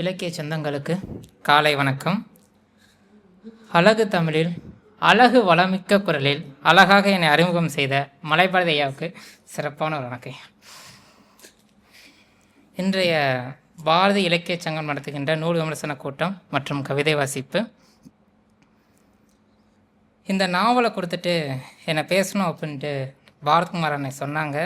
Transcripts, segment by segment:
இலக்கிய சொந்தங்களுக்கு காலை வணக்கம். அழகு தமிழில் அழகு வளமிக்க குரலில் அழகாக என்னை அறிமுகம் செய்த மலைப்பாரதி ஐயாவுக்கு சிறப்பான ஒரு வணக்கம். இன்றைய பாரதி இலக்கிய சங்கம் நடத்துகின்ற நூல் விமர்சன கூட்டம் மற்றும் கவிதை வாசிப்பு. இந்த நாவலை கொடுத்துட்டு என்னை பேசணும் அப்படின்ட்டு பாரத்குமார் அண்ணன் சொன்னாங்க.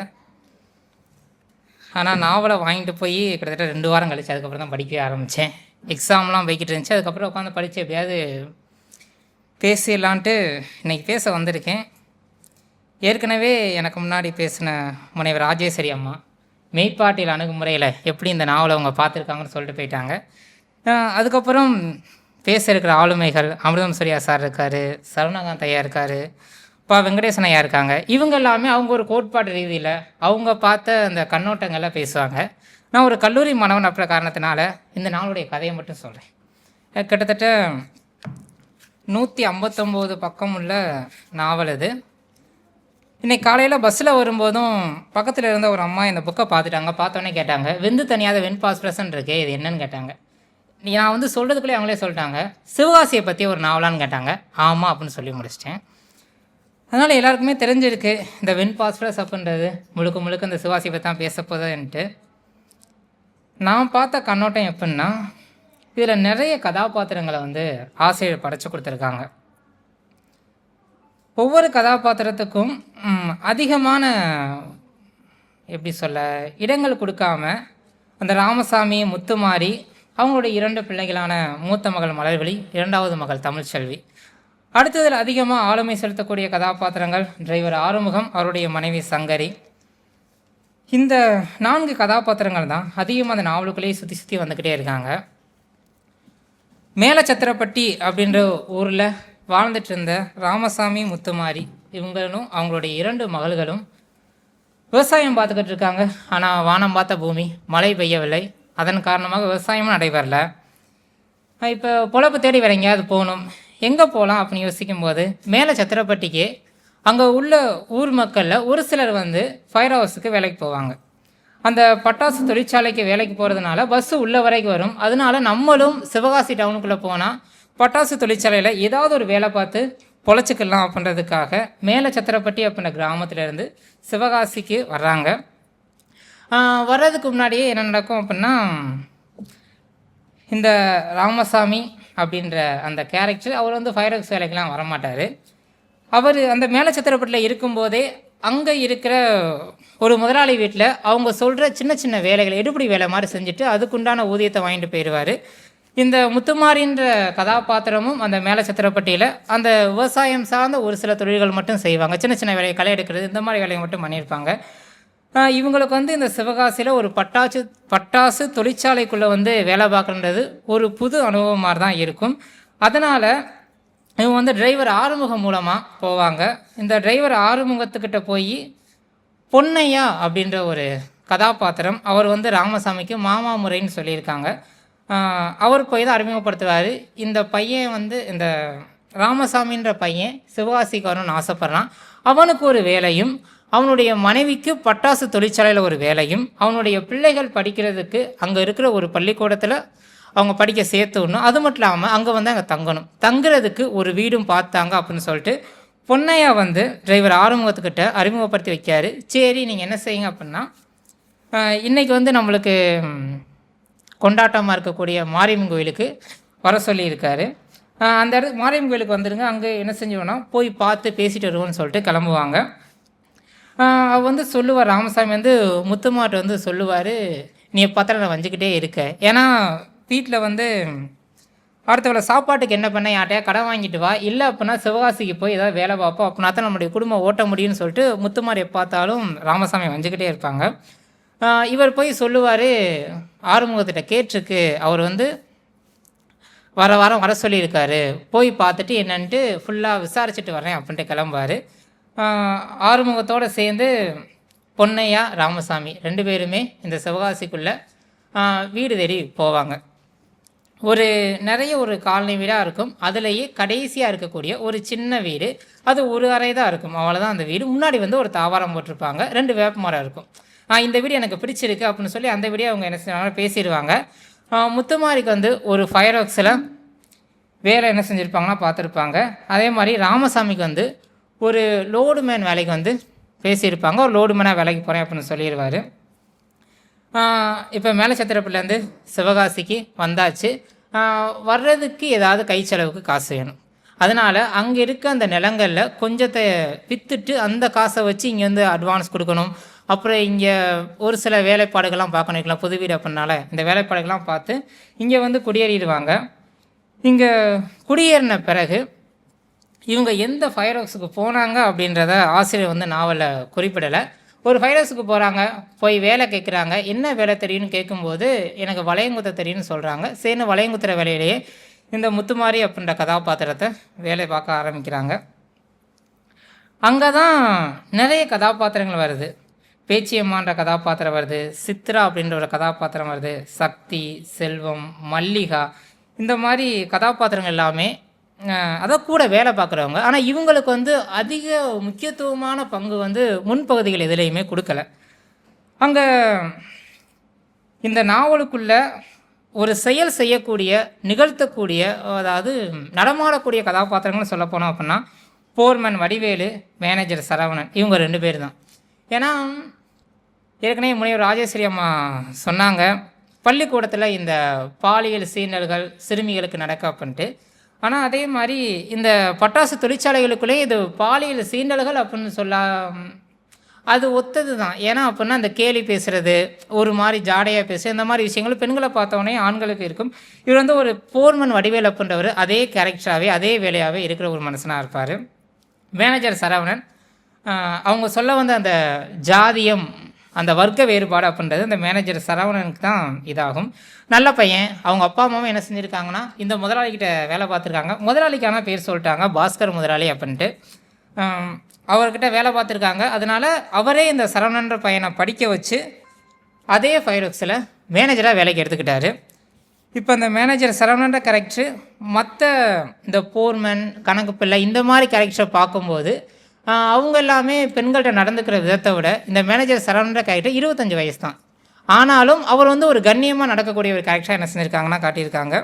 ஆனால் நாவலை வாங்கிட்டு போய் கிட்டத்தட்ட ரெண்டு வாரம் கழிச்சு அதுக்கப்புறம் தான் படிக்கவே ஆரம்பித்தேன் எக்ஸாம்லாம் போய்கிட்டு இருந்துச்சு. அதுக்கப்புறம் உட்காந்து படித்து எப்படியாவது பேசிடலான்ட்டு இன்றைக்கி பேச வந்திருக்கேன். ஏற்கனவே எனக்கு முன்னாடி பேசின முனைவர் ராஜேஸ்வரி அம்மா மெய்ப்பாட்டியல் அணுகுமுறையில் எப்படி இந்த நாவலை அவங்க பார்த்துருக்காங்கன்னு சொல்லிட்டு போயிட்டாங்க. அதுக்கப்புறம் பேச இருக்கிற ஆளுமைகள் அமிர்தம் சூர்யா சார் இருக்கார் சரவணகாந்த் ஐயா இருக்கார் இப்போ வெங்கடேசன் ஐயா இருக்காங்க. இவங்க எல்லாமே அவங்க ஒரு கோட்பாடு ரீதியில் அவங்க பார்த்த அந்த கண்ணோட்டங்களை பேசுவாங்க. நான் ஒரு கல்லூரி மாணவன் அப்படின்ற காரணத்தினால இந்த நாளுடைய கதையை மட்டும் சொல்கிறேன் கிட்டத்தட்ட நூற்றி ஐம்பத்தொம்போது பக்கம் உள்ள நாவல் இது. இன்னைக்கு காலையில் பஸ்ஸில் வரும்போதும் பக்கத்தில் இருந்த ஒரு அம்மா இந்த புக்கை பார்த்துட்டாங்க. பார்த்தோன்னே கேட்டாங்க வெந்து தனியாத வெண் பாஸ்பிரசன் இருக்கே இது என்னன்னு கேட்டாங்க. நான் வந்து சொல்கிறதுக்குள்ளே அவங்களே சொல்லிட்டாங்க சிவகாசியை பற்றி ஒரு நாவலான்னு கேட்டாங்க. ஆமாம் அப்படின்னு சொல்லி முடிச்சிட்டேன். அதனால் எல்லாருக்குமே தெரிஞ்சிருக்கு இந்த வின் பாஸ்பரஸ் அப்படின்றது. முழுக்க முழுக்க இந்த சிவாசியை பற்றி தான் பேசப்போதுன்ட்டு நான் பார்த்த கண்ணோட்டம் எப்படின்னா இதில் நிறைய கதாபாத்திரங்களை வந்து ஆசிரியர் படைச்சி கொடுத்துருக்காங்க. ஒவ்வொரு கதாபாத்திரத்துக்கும் அதிகமான எப்படி சொல்ல இடங்கள் கொடுக்காம அந்த ராமசாமி முத்துமாரி அவங்களுடைய இரண்டு பிள்ளைகளான மூத்த மகள் மலர்விழி இரண்டாவது மகள் தமிழ்ச்செல்வி. அடுத்ததில் அதிகமாக ஆளுமை செலுத்தக்கூடிய கதாபாத்திரங்கள் டிரைவர் ஆறுமுகம் அவருடைய மனைவி சங்கரி. இந்த நான்கு கதாபாத்திரங்கள் தான் அதிகமாக அந்த நாவலுக்குள்ளேயே சுற்றி சுற்றி வந்துக்கிட்டே இருக்காங்க. மேலச்சத்திரப்பட்டி அப்படின்ற ஊரில் வாழ்ந்துட்டு இருந்த ராமசாமி முத்துமாரி இவங்களும் அவங்களுடைய இரண்டு மகள்களும் விவசாயம் பார்த்துக்கிட்டு இருக்காங்க. ஆனால் வானம் பார்த்த பூமி மழை பெய்யவில்லை. அதன் காரணமாக விவசாயமும் நடைபெறல. இப்போ பொழப்பு தேடி வேற எங்கேயாவது போகணும். எங்கே போகலாம் அப்படின்னு யோசிக்கும்போது மேலே சத்திரப்பட்டிக்கு அங்கே உள்ள ஊர் மக்களில் ஒரு சிலர் வந்து ஃபயர் ஹவுஸுக்கு வேலைக்கு போவாங்க. அந்த பட்டாசு தொழிற்சாலைக்கு வேலைக்கு போகிறதுனால பஸ்ஸு உள்ள வரைக்கும் வரும். அதனால நம்மளும் சிவகாசி டவுனுக்குள்ளே போனால் பட்டாசு தொழிற்சாலையில் ஏதாவது ஒரு வேலை பார்த்து பொழைச்சிக்கலாம் அப்படின்றதுக்காக மேலே சத்திரப்பட்டி அப்படின்ற கிராமத்துலேருந்து சிவகாசிக்கு வர்றாங்க. வர்றதுக்கு முன்னாடியே என்ன நடக்கும் அப்படின்னா இந்த ராமசாமி அப்படின்ற அந்த கேரக்டர் அவர் வந்து ஃபைரக்ஸ் வேலைக்கெலாம் வரமாட்டார். அவர் அந்த மேலச்சத்திரப்பட்டில் இருக்கும்போதே அங்கே இருக்கிற ஒரு முதலாளி வீட்டில் அவங்க சொல்கிற சின்ன சின்ன வேலைகளை எடுபடி வேலை மாதிரி செஞ்சுட்டு அதுக்குண்டான ஊதியத்தை வாங்கிட்டு போயிடுவார் இந்த முத்துமாரின்ற கதாபாத்திரமும் அந்த மேலச்சத்திரப்பட்டியில் அந்த விவசாயம் சார்ந்த ஒரு சில தொழில்கள் மட்டும் செய்வாங்க. சின்ன சின்ன வேலையை களை எடுக்கிறது இந்த மாதிரி வேலையை மட்டும் பண்ணியிருப்பாங்க. இவங்களுக்கு வந்து இந்த சிவகாசியில் ஒரு பட்டாசு பட்டாசு தொழிற்சாலைக்குள்ளே வந்து வேலை பார்க்குறது ஒரு புது அனுபவம் மாதிரி தான் இருக்கும். அதனால் இவங்க வந்து டிரைவர் ஆறுமுகம் மூலமாக போவாங்க. இந்த டிரைவர் ஆறுமுகத்துக்கிட்ட போய் பொன்னையா அப்படின்ற ஒரு கதாபாத்திரம் அவர் வந்து ராமசாமிக்கு மாமா முறைன்னு சொல்லியிருக்காங்க. அவர் போய் தான் அறிமுகப்படுத்துவார். இந்த பையன் வந்து இந்த ராமசாமின்ற பையன் சிவகாசிக்கு வரணும்னு ஆசைப்பட்றான். அவனுக்கு ஒரு வேலையும் அவனுடைய மனைவிக்கு பட்டாசு தொழிற்சாலையில் ஒரு வேலையும் அவனுடைய பிள்ளைகள் படிக்கிறதுக்கு அங்கே இருக்கிற ஒரு பள்ளிக்கூடத்தில் அவங்க படிக்க சேர்த்து விடணும். அது மட்டும் இல்லாமல் அங்கே வந்து அங்கே தங்கணும். தங்குறதுக்கு ஒரு வீடும் பார்த்தாங்க அப்படின்னு சொல்லிட்டு பொன்னையா வந்து டிரைவர் ஆறுமுகத்துக்கிட்ட அறிமுகப்படுத்தி வைக்காரு சரி நீங்கள் என்ன செய்யுங்க அப்படின்னா இன்றைக்கி வந்து நம்மளுக்கு கொண்டாட்டமாக இருக்கக்கூடிய மாரியம்மன் கோயிலுக்கு வர சொல்லியிருக்காரு. அந்த இடத்துக்கு மாரியம்மன் கோயிலுக்கு வந்துடுங்க அங்கே என்ன செஞ்சோன்னா போய் பார்த்து பேசிட்டு வருவோம்னு சொல்லிட்டு கிளம்புவாங்க. அவர் வந்து சொல்லுவார் ராமசாமி வந்து முத்துமாட்ட வந்து சொல்லுவார் நீ பத்திரம் நான் வஞ்சிக்கிட்டே இருக்க. ஏன்னா வீட்டில் வந்து அடுத்தவளை சாப்பாட்டுக்கு என்ன பண்ண யார்ட்டையா கடன் வாங்கிட்டு வா. இல்லை அப்படின்னா சிவகாசிக்கு போய் ஏதாவது வேலை பார்ப்போம். அப்படின்னா தான் நம்முடைய குடும்பம் ஓட்ட முடியும்னு சொல்லிட்டு முத்துமாரி பார்த்தாலும் ராமசாமி வஞ்சிக்கிட்டே இருப்பாங்க. இவர் போய் சொல்லுவார் ஆறுமுகத்திட்ட கேட்டிருக்கு. அவர் வந்து வர வாரம் வர சொல்லியிருக்காரு. போய் பார்த்துட்டு என்னன்ட்டு ஃபுல்லாக விசாரிச்சுட்டு வரேன் அப்படின்ட்டு கிளம்புவார். ஆறுமுகத்தோடு சேர்ந்து பொன்னையா ராமசாமி ரெண்டு பேருமே இந்த சிவகாசிக்குள்ளே வீடு தேடி போவாங்க. ஒரு நிறைய ஒரு காலனி வீடாக இருக்கும். அதுலேயே கடைசியாக இருக்கக்கூடிய ஒரு சின்ன வீடு. அது ஒரு அறை தான் இருக்கும். அவ்வளோதான் அந்த வீடு. முன்னாடி வந்து ஒரு தாவாரம் போட்டிருப்பாங்க. ரெண்டு வேப்ப மரம் இருக்கும். இந்த வீடு எனக்கு பிடிச்சிருக்கு அப்படின்னு சொல்லி அந்த வீடியோ அவங்க என்ன செய்வாங்க பேசிடுவாங்க. முத்துமாரிக்கு வந்து ஒரு ஃபயர் ஒர்க்ஸில் வேலை என்ன செஞ்சுருப்பாங்கன்னா பார்த்துருப்பாங்க. அதே மாதிரி ராமசாமிக்கு வந்து ஒரு லோடு மேன் வேலைக்கு வந்து பேசியிருப்பாங்க. ஒரு லோடு மேனாக வேலைக்கு போகிறேன் அப்படின்னு சொல்லிடுவார் இப்போ மேலே சத்திரப்பிலேருந்து சிவகாசிக்கு வந்தாச்சு. வர்றதுக்கு ஏதாவது கை செலவுக்கு காசு வேணும். அதனால் அங்கே இருக்க அந்த நிலங்களில் கொஞ்சத்தை விற்றுட்டு அந்த காசை வச்சு இங்கே வந்து அட்வான்ஸ் கொடுக்கணும். அப்புறம் இங்கே ஒரு சில வேலைப்பாடுகள்லாம் பார்க்கணும். இருக்கலாம் புது வீடு அப்படின்னால இந்த வேலைப்பாடுகள்லாம் பார்த்து இங்கே வந்து குடியேறிடுவாங்க. இங்கே குடியேறின பிறகு இவங்க எந்த ஃபயர் ஹவுஸுக்கு போனாங்க அப்படின்றத ஆசிரியர் வந்து நாவலில் குறிப்பிடலை. ஒரு ஃபயர் ஹவுஸுக்கு போகிறாங்க போய் வேலை கேட்குறாங்க என்ன வேலை தெரியும்னு கேட்கும்போது எனக்கு வளையங்குத்த தெரியும்னு சொல்கிறாங்க சேர்ந்து வளையங்குத்துற வேலையிலேயே இந்த முத்துமாரி அப்படின்ற கதாபாத்திரத்தை வேலை பார்க்க ஆரம்பிக்கிறாங்க. அங்கே தான் நிறைய கதாபாத்திரங்கள் வருது. பேச்சியம்மான்ற கதாபாத்திரம் வருது சித்ரா அப்படின்ற ஒரு கதாபாத்திரம் வருது சக்தி செல்வம் மல்லிகா இந்த மாதிரி கதாபாத்திரங்கள் எல்லாமே அதான் கூட வேலை பார்க்குறவங்க. ஆனால் இவங்களுக்கு வந்து அதிக முக்கியத்துவமான பங்கு வந்து முன்பகுதிகள் எதுலேயுமே கொடுக்கல. அங்கே இந்த நாவலுக்குள்ள ஒரு செயல் செய்யக்கூடிய நிகழ்த்தக்கூடிய அதாவது நடமாடக்கூடிய கதாபாத்திரங்கள்னு சொல்ல போனோம் அப்படின்னா போர்மன் வடிவேலு மேனேஜர் சரவணன் இவங்க ரெண்டு பேர் தான் ஏன்னா ஏற்கனவே முனைவர் ராஜேஸ்வரி அம்மா சொன்னாங்க பள்ளிக்கூடத்தில் இந்த பாலியல் சீண்டல்கள் சிறுமிகளுக்கு நடக்க அப்படின்ட்டு ஆனால் அதே மாதிரி இந்த பட்டாசு தொழிற்சாலைகளுக்குள்ளேயே இது பாலியல் சீண்டல்கள் அப்படின்னு சொல்ல அது ஒத்தது தான் ஏன்னா அப்படின்னா அந்த கேலி பேசுகிறது ஒரு மாதிரி ஜாடையாக பேசுறது இந்த மாதிரி விஷயங்கள் பெண்களை பார்த்தோன்னே ஆண்களுக்கு இருக்கும். இவர் வந்து ஒரு போர்மன் வடிவேல் அப்படின்றவர் அதே கேரக்டராகவே அதே வேலையாகவே இருக்கிற ஒரு மனுஷனாக இருப்பார். மேனேஜர் சரவணன். அவங்க சொல்ல வந்த அந்த ஜாதியம் அந்த வர்க்க வேறுபாடு அப்படின்றது அந்த மேனேஜர் சரவணனுக்கு தான் இதாகும். நல்ல பையன். அவங்க அப்பா அம்மாவும் என்ன செஞ்சுருக்காங்கன்னா இந்த முதலாளிகிட்ட வேலை பார்த்துருக்காங்க. முதலாளிக்கான பேர் சொல்லிட்டாங்க பாஸ்கர் முதலாளி அப்படின்ட்டு. அவர்கிட்ட வேலை பார்த்துருக்காங்க. அதனால அவரே இந்த சரவணன்ற பையனை படிக்க வச்சு அதே ஃபைரோக்ஸில் மேனேஜராக வேலைக்கு எடுத்துக்கிட்டாரு. இப்போ அந்த மேனேஜர் சரவணன்ற கேரக்டர் மற்ற இந்த போர்மேன் கணக்கு பிள்ளை இந்த மாதிரி கேரக்டரை பார்க்கும்போது அவங்க எல்லாமே பெண்கள்கிட்ட நடந்துக்கிற விதத்தை விட இந்த மேனேஜர் சரவணன்ற கேரக்டர் இருபத்தஞ்சி வயசு தான் ஆனாலும் அவர் வந்து ஒரு கண்ணியமாக நடக்கக்கூடிய ஒரு கேரக்டராக என்ன செஞ்சுருக்காங்கன்னா காட்டியிருக்காங்க.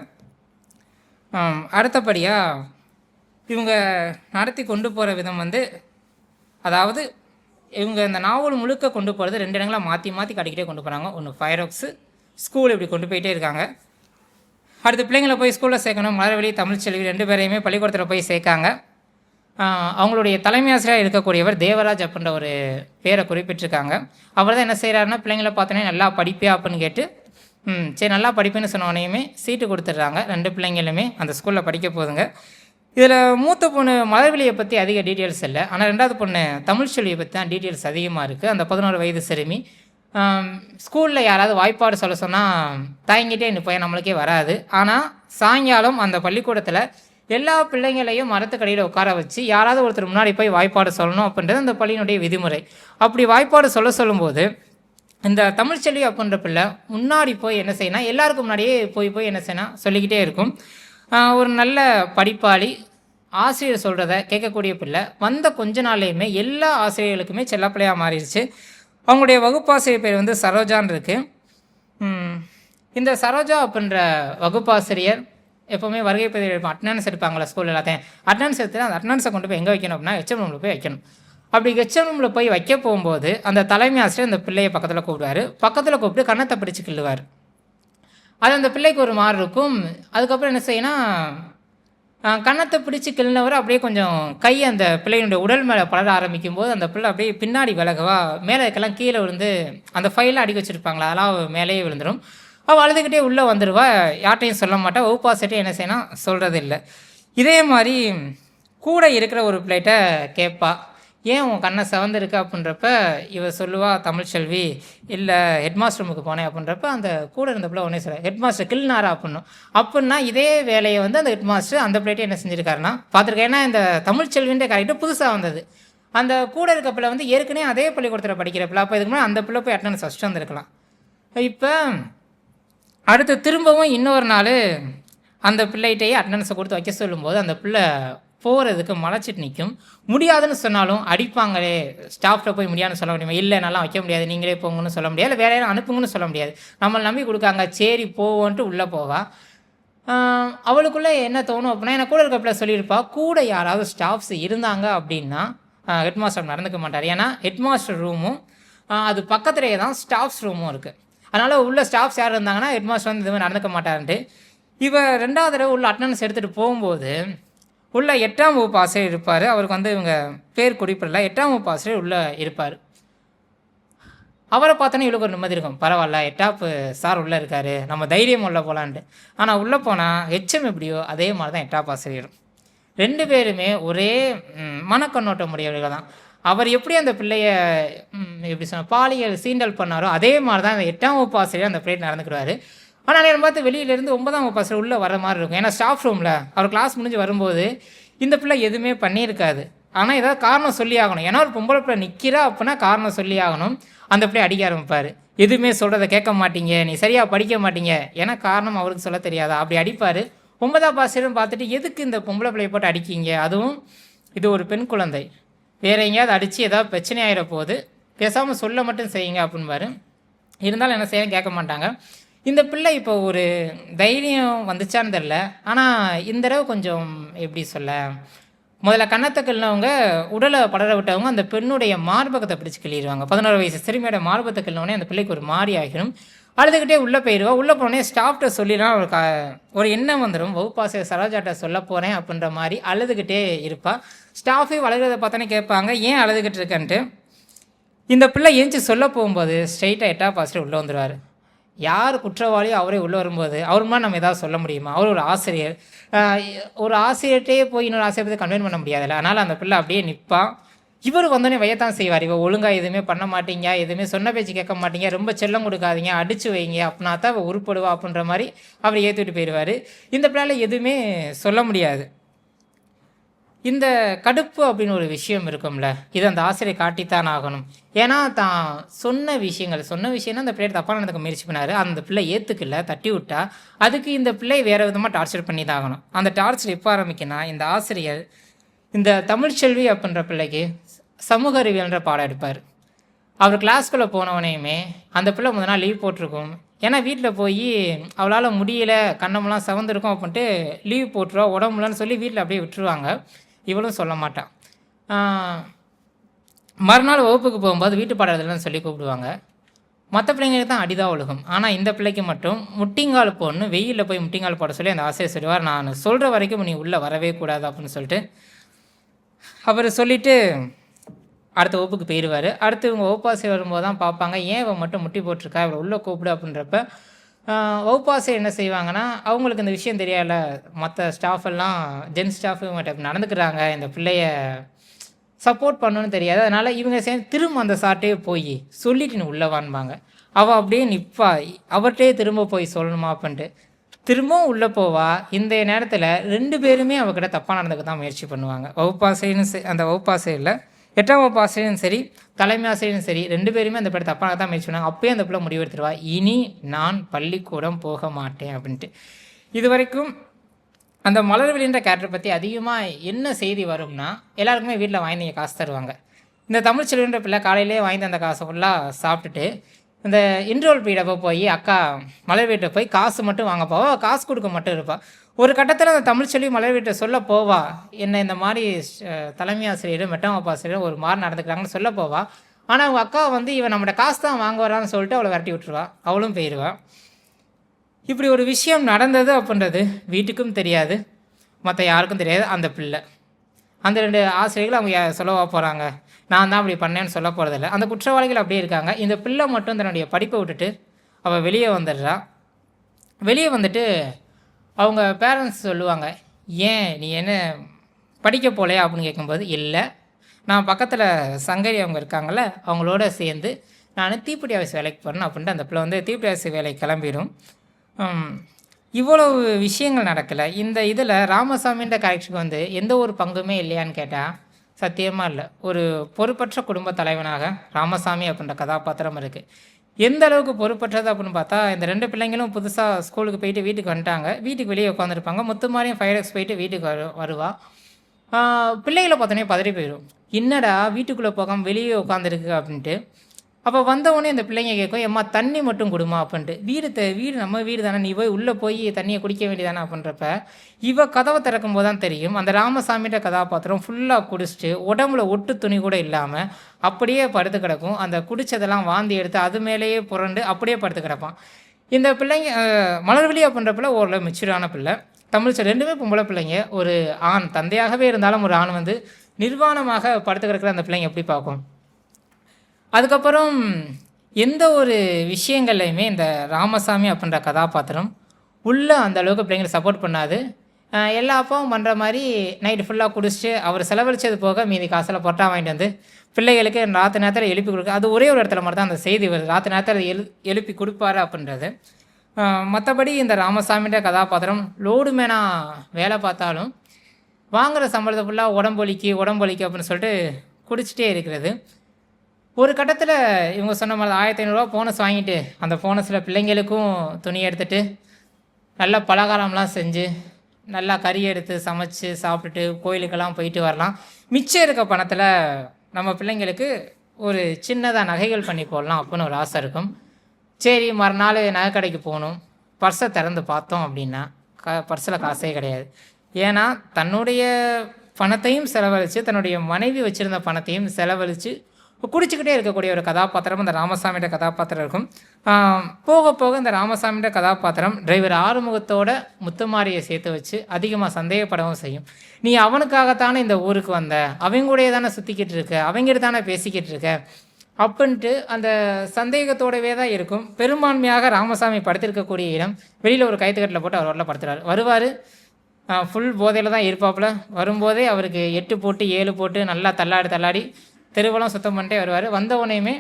அடுத்தபடியாக இவங்க நடத்தி கொண்டு போகிற விதம் வந்து அதாவது இவங்க இந்த நாவல் முழுக்க கொண்டு போகிறது ரெண்டு இடங்களை மாற்றி மாற்றி காட்டிக்கிட்டே கொண்டு போகிறாங்க ஒன்று ஃபயரோக்ஸு ஸ்கூல் இப்படி கொண்டு போயிட்டே இருக்காங்க. அடுத்து பிள்ளைங்களை போய் ஸ்கூலில் சேர்க்கணும். மலர்வெளி தமிழ்ச்செல்வி ரெண்டு பேரையுமே பள்ளிக்கூடத்தில் போய் சேர்க்காங்க. அவங்களுடைய தலைமை ஆசிரியராக இருக்கக்கூடியவர் தேவராஜ் அப்படின்ற ஒரு பேரை குறிப்பிட்டிருக்காங்க. அவர் தான் என்ன செய்கிறாருன்னா பிள்ளைங்களை பார்த்தோன்னே நல்லா படிப்பியா அப்படின்னு கேட்டு ம் சரி நல்லா படிப்பேன்னு சொன்ன சீட்டு கொடுத்துட்றாங்க. ரெண்டு பிள்ளைங்களுமே அந்த ஸ்கூலில் படிக்க போதுங்க. இதில் மூத்த பொண்ணு மலர்விழியை பற்றி அதிக டீட்டெயில்ஸ் இல்லை. ஆனால் ரெண்டாவது பொண்ணு தமிழ் செல்வியை பற்றி தான் டீட்டெயில்ஸ் அதிகமாக இருக்குது அந்த பதினோரு வயது சிறுமி. ஸ்கூலில் யாராவது வாய்ப்பாடு சொல்ல சொன்னால் தயங்கிட்டே பையன் நம்மளுக்கே வராது. ஆனால் சாயங்காலம் அந்த பள்ளிக்கூடத்தில் எல்லா பிள்ளைங்களையும் மரத்துக்கடியில் உட்கார வச்சு யாராவது ஒருத்தர் முன்னாடி போய் வாய்ப்பாடு சொல்லணும் அப்படின்றது அந்த பள்ளியினுடைய விதிமுறை. அப்படி வாய்ப்பாடு சொல்ல சொல்லும்போது இந்த தமிழ்ச்செல்வி அப்படின்ற பிள்ளை முன்னாடி போய் என்ன செய்யணும் எல்லாருக்கும் முன்னாடியே போய் போய் என்ன செய்யணும் சொல்லிக்கிட்டே இருக்கும். ஒரு நல்ல படிப்பாளி ஆசிரியர் சொல்கிறத கேட்கக்கூடிய பிள்ளை வந்த கொஞ்ச நாள்லையுமே எல்லா ஆசிரியர்களுக்குமே செல்லப்பிள்ளையாக மாறிடுச்சு. அவங்களுடைய வகுப்பாசிரியர் பேர் வந்து சரோஜான் இருக்குது இந்த சரோஜா அப்படின்ற வகுப்பாசிரியர் எப்போவுமே வருகை பதிவு எடுப்போம் அட்டனன்ஸ் எடுப்பாங்களா ஸ்கூல் எல்லாத்தையும். அட்டனன்ஸ் எடுத்து அந்த அட்டனன்ஸை கொண்டு போய் எங்கே வைக்கணும் அப்படின்னா ஹெச்எம் ரூமில் போய் வைக்கணும். அப்படி ஹெச்எம் ரூமில் போய் வைக்க போகும்போது அந்த தலைமை ஆசிரியர் அந்த பிள்ளையை பக்கத்தில் கூப்பிடுவார். பக்கத்தில் கூப்பிட்டு கன்னத்தை பிடிச்சு கிள்ளுவார். அது அந்த பிள்ளைக்கு ஒரு மாறு இருக்கும். அதுக்கப்புறம் என்ன செய்யணும் கன்னத்தை பிடிச்சி கிள்ளினவர் அப்படியே கொஞ்சம் கை அந்த பிள்ளையினுடைய உடல் மேலே பலர ஆரம்பிக்கும் போது அந்த பிள்ளை அப்படியே பின்னாடி விலகவா மேலே இருக்கலாம் கீழே விழுந்து அந்த ஃபைலில் அடிக்க வச்சுருப்பாங்களா அதெல்லாம் மேலேயே விழுந்துடும் அவள் அழுதுகிட்டே உள்ளே வந்துடுவா யார்ட்டையும் சொல்ல மாட்டா. வகுப்பாசிட்டே என்ன செய்யணும் சொல்கிறது இல்லை இதே மாதிரி கூட இருக்கிற ஒரு பிள்ளைகிட்ட கேட்பா ஏன் உன் கண்ணை செவந்திருக்கு? அப்படின்றப்ப இவ சொல்லுவா தமிழ்ச்செல்வி இல்லை ஹெட்மாஸ்டர் ரூமுக்கு போனேன். அப்படின்றப்ப அந்த கூட இருந்த பிள்ளை உடனே சொல்ல ஹெட்மாஸ்டர் கில்னாரா அப்படின்னும் அப்படின்னா இதே வேலையை வந்து அந்த ஹெட்மாஸ்டர் அந்த பிள்ளைகிட்ட என்ன செஞ்சுருக்காருன்னா பார்த்துருக்கேன் ஏன்னா இந்த தமிழ்ச்செல்வின்ற கேரக்டர் புதுசாக வந்தது. அந்த கூட இருக்க பிள்ளை வந்து ஏற்கனவே அதே பள்ளிக்கூடத்தில் படிக்கிற பிள்ளை. அப்போ இதுக்கு முன்னாடி அந்த பிள்ளை போய் அட்டனன்ஸ் ஃபஸ்ட்டு வந்திருக்கலாம். இப்போ அடுத்து திரும்பவும் இன்னொரு நாள் அந்த பிள்ளைகிட்டயே அட்டண்டன்ஸை கொடுத்து வைக்க சொல்லும்போது அந்த பிள்ளை போகிறதுக்கு மலைச்சிட்டு நிற்கும் முடியாதுன்னு சொன்னாலும் அடிப்பாங்களே ஸ்டாஃப்ட போய் முடியாதுன்னு சொல்ல முடியுமா? இல்லை நல்லா வைக்க முடியாது நீங்களே போங்கன்னு சொல்ல முடியாது இல்லை வேற யாரும் அனுப்புங்கன்னு சொல்ல முடியாது. நம்மளை நம்பி கொடுக்காங்க சரி போவோன்ட்டு உள்ளே போவா. அவளுக்குள்ளே என்ன தோணும் அப்படின்னா எனக்கு கூட இருக்க பிள்ளை சொல்லியிருப்பா கூட யாராவது ஸ்டாஃப்ஸ் இருந்தாங்க அப்படின்னா ஹெட்மாஸ்டர் நடந்துக்க மாட்டார். ஏன்னா ஹெட்மாஸ்டர் ரூமும் அது பக்கத்துலேயே தான் ஸ்டாஃப்ஸ் ரூமும் இருக்குது அதனால் உள்ள ஸ்டாஃப்ஸ் யார் இருந்தாங்கன்னா ஹெட்மாஸ்டர் வந்து இதுமாதிரி நடந்துக்க மாட்டாருன்ட்டு. இவர் ரெண்டாவது தடவை உள்ள அட்டண்டன்ஸ் எடுத்துகிட்டு போகும்போது உள்ள எட்டாம் வகுப்பு ஆசிரியர் இருப்பார். அவருக்கு வந்து இவங்க பேர் குறிப்பிடல. எட்டாம் வகுப்பு ஆசிரியர் உள்ளே இருப்பார். அவரை பார்த்தோன்னே இவளுக்கு ஒரு நிம்மதி இருக்கும். பரவாயில்ல எட்டாப்பு சார் உள்ளே இருக்கார். நம்ம தைரியம் உள்ள போகலான்ட்டு ஆனால் உள்ளே போனால் ஹெச்எம் HM எப்படியோ அதே மாதிரி தான் எட்டாப் ஆசிரியர் ரெண்டு பேருமே ஒரே மனக்கண்ணோட்டம் உடையவர்கள் தான். அவர் எப்படி அந்த பிள்ளைய எப்படி சொன்ன பாலியல் சீண்டல் பண்ணாரோ அதே மாதிரி தான் அந்த எட்டாம் வகுப்பு ஆசிரியர் அந்த பிள்ளையை நடந்துக்கிறாரு. ஆனால் நேரம் பார்த்து வெளியிலேருந்து ஒன்பதாம் வகுப்பு ஆசிரியர் உள்ளே வர மாதிரி இருக்கும். ஏன்னா ஸ்டாஃப் ரூமில் அவர் கிளாஸ் முடிஞ்சு வரும்போது இந்த பிள்ளை எதுவுமே பண்ணியிருக்காது. ஆனால் ஏதாவது காரணம் சொல்லி ஆகணும். ஏன்னா ஒரு பொம்பளை பிள்ளை நிற்கிறா அப்படின்னா காரணம் சொல்லி ஆகணும். அந்த பிள்ளை அடிக்க ஆரம்பிப்பார். எதுவுமே சொல்கிறத கேட்க மாட்டீங்க. நீ சரியாக படிக்க மாட்டீங்க. ஏன்னா காரணம் அவருக்கு சொல்ல தெரியாதா? அப்படி அடிப்பார். ஒன்பதாம் ஆசிரியரும் பார்த்துட்டு எதுக்கு இந்த பொம்பளை பிள்ளையை போட்டு அடிக்கீங்க? அதுவும் இது ஒரு பெண் குழந்தை. வேற எங்கேயாவது அடித்து ஏதாவது பிரச்சனை ஆகிட போகுது பேசாமல் சொல்ல மட்டும் செய்யுங்க அப்படின்பாரு இருந்தாலும் என்ன செய்ய கேட்க மாட்டாங்க. இந்த பிள்ளை இப்போ ஒரு தைரியம் வந்துச்சான்னு தெரில ஆனால் இந்த தடவை கொஞ்சம் எப்படி சொல்ல முதல்ல கன்னத்தை உடலை படர விட்டவங்க அந்த பெண்ணுடைய மார்பகத்தை பிடிச்சு கிள்ளிடுவாங்க. பதினோரு வயசு சிறுமியோட மார்பகத்தை கிள்ளினோடனே அந்த பிள்ளைக்கு ஒரு மாறி ஆகிடும் அழுதுகிட்டே உள்ளே போயிடுவா உள்ளே போனோடனே ஸ்டாஃப்ட்ட சொல்லிடலாம். ஒரு க ஒரு எண்ணம் வந்துடும் வகுப்பாசிரியர் சரோஜாட்ட சொல்ல போகிறேன் அப்படின்ற மாதிரி அழுதுகிட்டே இருப்பாள் ஸ்டாஃபே வளர்கிறத பார்த்தோன்னே கேட்பாங்க. ஏன் அழுதுகிட்டு இருக்கன்ட்டு? இந்த பிள்ளை ஏஞ்சி சொல்ல போகும்போது ஸ்ட்ரைட்டாக எட்டா பாசிட்டு உள்ளே வந்துடுவார் யார் குற்றவாளியோ அவரே உள்ளே வரும்போது அவர் மாதிரி நம்ம எதாவது சொல்ல முடியுமா? அவர் ஒரு ஆசிரியர். ஒரு ஆசிரியர்கிட்டே போய் இன்னொரு ஆசிரியர் பற்றி கன்வென்ட் பண்ண முடியாதுல்ல. அதனால் அந்த பிள்ளை அப்படியே நிற்பான் இவர் வந்தோடனே வையத்தான் செய்வார். இவ ஒழுங்காக எதுவுமே பண்ண மாட்டீங்க எதுவுமே சொன்ன பேச்சு கேட்க மாட்டீங்க ரொம்ப செல்லம் கொடுக்காதீங்க அடிச்சு வைங்க அப்படின்னா தான் அவள் உருப்படுவா அப்படின்ற மாதிரி அவர் ஏற்றிட்டு போயிடுவார். இந்த பிள்ளையால எதுவுமே சொல்ல முடியாது. இந்த கடுப்பு அப்படின்னு ஒரு விஷயம் இருக்கும்ல இது அந்த ஆசிரியர் காட்டித்தான் ஆகணும். ஏன்னா தான் சொன்ன விஷயங்கள் சொன்ன விஷயம்னா அந்த பிள்ளையை தப்பாக நடந்துக்க முயற்சி பண்ணார். அந்த பிள்ளை ஏற்றுக்கல தட்டி விட்டா அதுக்கு இந்த பிள்ளை வேறு விதமாக டார்ச்சர் பண்ணி தான் ஆகணும். அந்த டார்ச்சர் எப்போ ஆரம்பிக்குன்னா இந்த ஆசிரியர் இந்த தமிழ்ச்செல்வி அப்படின்ற பிள்ளைக்கு சமூக அறிவியல்ன்ற பாடம் எடுப்பார். அவர் கிளாஸ்க்குள்ளே போனவனையுமே அந்த பிள்ளை முதல் நாள் லீவ் போட்டிருக்கும். ஏன்னா வீட்டில் போய் அவளால் முடியல கண்ணமெல்லாம் சவந்திருக்கும் அப்படின்ட்டு லீவ் போட்டுருவா உடம்புலன்னு சொல்லி வீட்டில் அப்படியே விட்டுருவாங்க. இவளும் சொல்ல மாட்டான் மறுநாள் வகுப்புக்கு போகும்போது வீட்டு பாடத்துலன்னு சொல்லி கூப்பிடுவாங்க. மற்ற பிள்ளைங்களுக்கு தான் அடிதான் ஒழுகும். ஆனால் இந்த பிள்ளைக்கு மட்டும் முட்டிங்கால் போடணும் வெயிலில் போய் முட்டிங்கால் போட சொல்லி அந்த ஆசையை சொல்லுவார் நான் சொல்கிற வரைக்கும் நீ உள்ளே வரவே கூடாது அப்படின்னு சொல்லிட்டு அவர் சொல்லிவிட்டு அடுத்த வகுப்புக்கு போயிடுவார் அடுத்து இவங்க வகுப்பாசை வரும்போது தான் பார்ப்பாங்க ஏன் இவன் மட்டும் முட்டி போட்டிருக்கா? இவளை உள்ளே கூப்பிடு அப்படின்றப்ப வகுப்பாசை என்ன செய்வாங்கன்னா அவங்களுக்கு இந்த விஷயம் தெரியாதுல மற்ற ஸ்டாஃப் எல்லாம் ஜென் ஸ்டாஃப் இவங்ககிட்ட நடந்துக்கிறாங்க. இந்த பிள்ளைய சப்போர்ட் பண்ணணும்னு தெரியாது. அதனால் இவங்க சேர்ந்து திரும்ப அந்த சார்ட்டே போய் சொல்லிட்டு நீ உள்ளே வான்பாங்க. அவள் அப்படியே நிற்பா அவர்கிட்டயே திரும்ப போய் சொல்லணுமா? அப்படின்ட்டு. திரும்பவும் உள்ளே போவா. இந்த நேரத்தில் ரெண்டு பேருமே அவகிட்ட தப்பாக நடந்துக்க தான் முயற்சி பண்ணுவாங்க. வகுப்பாசைன்னு சரி அந்த இல்லை எட்டாம் வகுப்பு ஆசிரியரும் சரி தலைமை ஆசிரியரும் சரி ரெண்டு பேருமே அந்த படத்தை தப்பாக தான் முயற்சி பண்ணாங்க. அப்பயே அந்த பிள்ளை முடிவெடுத்துருவா இனி நான் பள்ளிக்கூடம் போக மாட்டேன் அப்படின்ட்டு. இது வரைக்கும் அந்த மலர்வெளின்ற கேரக்டர் பற்றி அதிகமாக என்ன செய்தி வரும்னா எல்லாருக்குமே வீட்டில் வாங்கி காசு தருவாங்க. இந்த தமிழ் செல்வன்ற பிள்ளை காலையிலே வாங்கி அந்த காசை ஃபுல்லாக சாப்பிட்டுட்டு இந்த இன்ட்ரோல் பீடப்போ போய் அக்கா மலர் வீட்டை போய் காசு மட்டும் வாங்கப்போ காசு கொடுக்க மட்டும் இருப்பாள் ஒரு கட்டத்தில் அந்த தமிழ் செல்வி மலர்விட்ட சொல்ல போவா. என்னை இந்த மாதிரி தலைமை ஆசிரியரும் மெட்டாமப்பா ஆசிரியரும் ஒரு மாதிரி நடந்துக்கிறாங்கன்னு சொல்ல போவா. ஆனால் அவங்க அக்கா வந்து இவன் நம்மளோட காசு தான் வாங்க வரான்னு சொல்லிட்டு அவளை விரட்டி விட்டுருவா. அவளும் போயிடுவான் இப்படி ஒரு விஷயம் நடந்தது அப்படின்றது வீட்டுக்கும் தெரியாது. மற்ற யாருக்கும் தெரியாது. அந்த பிள்ளை. அந்த ரெண்டு ஆசிரியர்கள் அவங்க சொல்லவா போகிறாங்க நான் தான் அப்படி பண்ணேன்னு சொல்ல போகிறதில்ல அந்த குற்றவாளிகள் அப்படியே இருக்காங்க. இந்த பிள்ளை மட்டும் தன்னுடைய படிப்பை விட்டுட்டு அவள் வெளியே வந்துடுறான் வெளியே வந்துட்டு அவங்க பேரண்ட்ஸ் சொல்லுவாங்க ஏன் நீ என்ன படிக்க போலையா? அப்படின்னு கேட்கும்போது இல்லை. நான் பக்கத்தில் சங்கரி அவங்க இருக்காங்கள அவங்களோட சேர்ந்து நான் தீப்பிடி ஆஃபீஸ் வேலைக்கு போகிறேன் அப்படின்ட்டு அந்த பிள்ளை வந்து தீப்பிடி ஆஃபீஸ் வேலைக்கு கிளம்பிடும் இவ்வளவு விஷயங்கள் நடக்கலை. இந்த இதில் ராமசாமின்ற கேரக்டருக்கு வந்து எந்த ஒரு பங்குமே இல்லையான்னு கேட்டால் சத்தியமாக இல்லை. ஒரு பொறுப்பற்ற குடும்ப தலைவனாக ராமசாமி அப்படின்ற கதாபாத்திரம் இருக்குது எந்த அளவுக்கு பொறுப்பற்றது அப்படின்னு பார்த்தா இந்த ரெண்டு பிள்ளைங்களும் புதுசாக ஸ்கூலுக்கு போயிட்டு வீட்டுக்கு வந்துட்டாங்க. வீட்டுக்கு வெளியே உட்காந்துருப்பாங்க முத்துமாரியும் ஃபைவ் டேக்ஸ் போயிட்டு வீட்டுக்கு வரு வருவா. பிள்ளைகளை பார்த்தோன்னே பதறி போயிடும் என்னடா வீட்டுக்குள்ளே போகாமல் வெளியே உட்காந்துருக்கு அப்படின்ட்டு. அப்போ வந்தவொடனே இந்த பிள்ளைங்க கேட்கும் எம்மா தண்ணி மட்டும் கொடுமா? அப்படின்ட்டு. வீடு த வீடு நம்ம வீடு தானே நீ போய் உள்ளே போய் தண்ணியை குடிக்க வேண்டியதானே அப்படின்றப்ப இவ கதவை திறக்கும் போது தான் தெரியும் அந்த ராமசாமின்ற கதாபாத்திரம் ஃபுல்லாக குடிச்சிட்டு உடம்புல ஒட்டு துணி கூட இல்லாமல் அப்படியே படுத்து கிடக்கும். அந்த குடிச்சதெல்லாம் வாந்தி எடுத்து அது மேலேயே புரண்டு அப்படியே படுத்து கிடப்பான். இந்த பிள்ளைங்க மலர்வெளி அப்படின்ற பிள்ளை ஓரளவு மெச்சூரான பிள்ளை. தமிழ் ரெண்டுமே பொம்பளை பிள்ளைங்க. ஒரு ஆண் தந்தையாகவே இருந்தாலும் ஒரு ஆண் வந்து நிர்வாணமாக படுத்து கிடக்கிற அந்த பிள்ளைங்க எப்படி பார்க்கும்? அதுக்கப்புறம் எந்த ஒரு விஷயங்கள்லையுமே இந்த ராமசாமி அப்படின்ற கதாபாத்திரம் உள்ளே அந்த அளவுக்கு பிள்ளைங்களை சப்போர்ட் பண்ணாது. எல்லா அப்பாவும் பண்ணுற மாதிரி நைட்டு ஃபுல்லாக குடிச்சிட்டு அவர் செலவழிச்சது போக மீதி காசில் பொட்டா வாங்கிட்டு வந்து பிள்ளைகளுக்கு ராத்து நேரத்தில் எழுப்பி கொடுக்க அது ஒரே ஒரு இடத்துல மட்டும் தான் அந்த செய்தி வருது. ராத்து நேரத்தில் எழு எழுப்பி கொடுப்பாரு அப்படின்றது. மற்றபடி இந்த ராமசாமின்ற கதாபாத்திரம் லோடு மேனாக வேலை பார்த்தாலும் வாங்குற சம்பளத்தை ஃபுல்லாக உடம்பொலிக்கு உடம்பொலிக்கு அப்படின்னு சொல்லிட்டு குடிச்சிட்டே இருக்கிறது. ஒரு கட்டத்தில் இவங்க சொன்ன மாதிரி ஆயிரத்தி ஐநூறுரூவா போனஸ் வாங்கிட்டு அந்த போனஸில் பிள்ளைங்களுக்கும் துணி எடுத்துட்டு நல்லா பலகாரம்லாம் செஞ்சு நல்லா கறி எடுத்து சமைச்சு சாப்பிட்டுட்டு கோயிலுக்கெல்லாம் போயிட்டு வரலாம். மிச்சம் இருக்க பணத்தில் நம்ம பிள்ளைங்களுக்கு ஒரு சின்னதாக நகைகள் பண்ணி போடலாம் அப்படின்னு ஒரு ஆசை இருக்கும். சரி மறுநாள் நகை கடைக்கு போகணும். பர்ஸை திறந்து பார்த்தோம் அப்படின்னா க பர்ஸில் காசே கிடையாது. ஏன்னா தன்னுடைய பணத்தையும் செலவழித்து தன்னுடைய மனைவி வச்சுருந்த பணத்தையும் செலவழித்து குடிச்சிக்கிட்டே இருக்கக்கூடிய ஒரு கதாபாத்திரம் அந்த ராமசாமியோட கதாபாத்திரம் இருக்கும். போக போக இந்த ராமசாமியோட கதாபாத்திரம் டிரைவர் ஆறுமுகத்தோட முத்துமாரியை சேர்த்து வச்சு அதிகமாக சந்தேகப்படவும் செய்யும். நீ அவனுக்காகத்தானே இந்த ஊருக்கு வந்த? அவங்க கூடயே தானே சுற்றிக்கிட்டு இருக்க? அவங்ககிட்ட தானே பேசிக்கிட்டு இருக்க? அப்படின்ட்டு அந்த சந்தேகத்தோடவே தான் இருக்கும். பெரும்பான்மையாக ராமசாமி படுத்திருக்கக்கூடிய இடம் வெளியில் ஒரு கைத்துக்கட்டில் போட்டு அவர் வரல படுத்துறாரு. வருவார். ஃபுல் போதையில் தான் இருப்பாப்புல. வரும்போதே அவருக்கு எட்டு போட்டு ஏழு போட்டு நல்லா தள்ளாடி தள்ளாடி தெருவெல்லாம் சுத்தம் பண்ணிட்டே வருவார். வந்த உடனேயுமே